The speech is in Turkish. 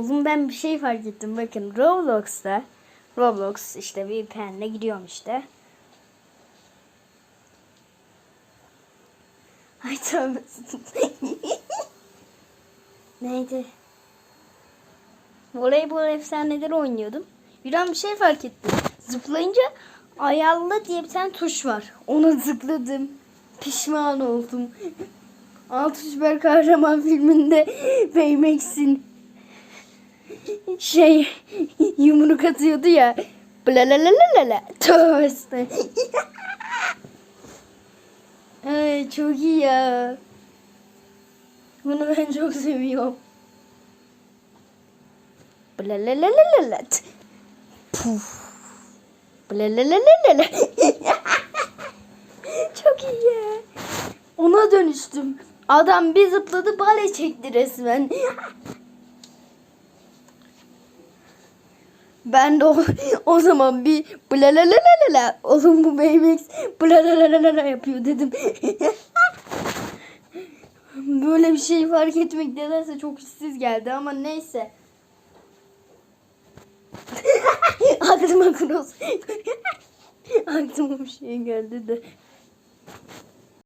Oğlum ben bir şey fark ettim. Bakın Roblox'ta Roblox işte VPN'le gidiyorum işte. Ay tövbe. Neydi? Voleybol efsaneleri oynuyordum. Bir an bir şey fark ettim. Zıplayınca ayarla diye bir tane tuş var. Ona zıpladım. Pişman oldum. Altı Süper Kahraman filminde Baymax'in şey yumruk atıyordu ya. Blalalalala. Tövbe. Ay çok iyi ya. Bunu ben çok seviyorum. Blalalalala. Puf. Blalalalala. çok iyi ya. Ona dönüştüm. Adam bir zıpladı bale çekti resmen. Ben de o, o zaman bir blalalalala oğlum bu Baymax blalalalala yapıyor dedim. Böyle bir şey fark etmek nedense çok işsiz geldi ama neyse. Aklıma cross. Aklıma bir şey geldi de.